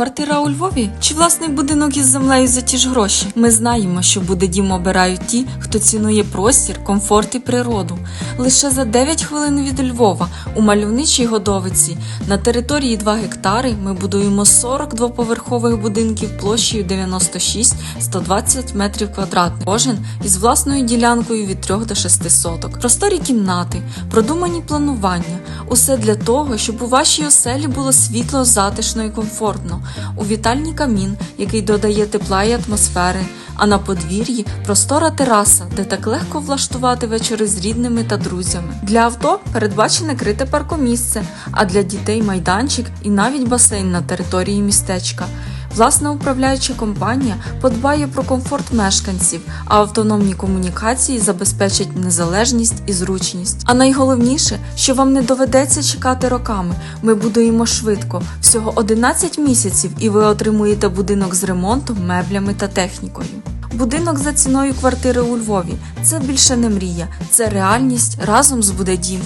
квартира у Львові чи власний будинок із землею за ті ж гроші? Ми знаємо, що буде дім обирають ті, хто цінує простір, комфорт і природу. Лише за 9 хвилин від Львова у мальовничій Годовиці на території 2 гектари ми будуємо 40 двоповерхових будинків площею 96-120 метрів квадратних, кожен із власною ділянкою від 3 до 6 соток. Просторі кімнати, продумані планування. Усе для того, щоб у вашій оселі було світло, затишно і комфортно. У вітальні камін, який додає тепла і атмосфери. А на подвір'ї простора тераса, де так легко влаштувати вечори з рідними та друзями. Для авто передбачене крите паркомісце, а для дітей майданчик і навіть басейн на території містечка. Власна управляюча компанія подбає про комфорт мешканців, а автономні комунікації забезпечать незалежність і зручність. А найголовніше, що вам не доведеться чекати роками. Ми будуємо швидко, всього 11 місяців, і ви отримуєте будинок з ремонтом, меблями та технікою. Будинок за ціною квартири у Львові це більше не мрія, це реальність разом збуде дім.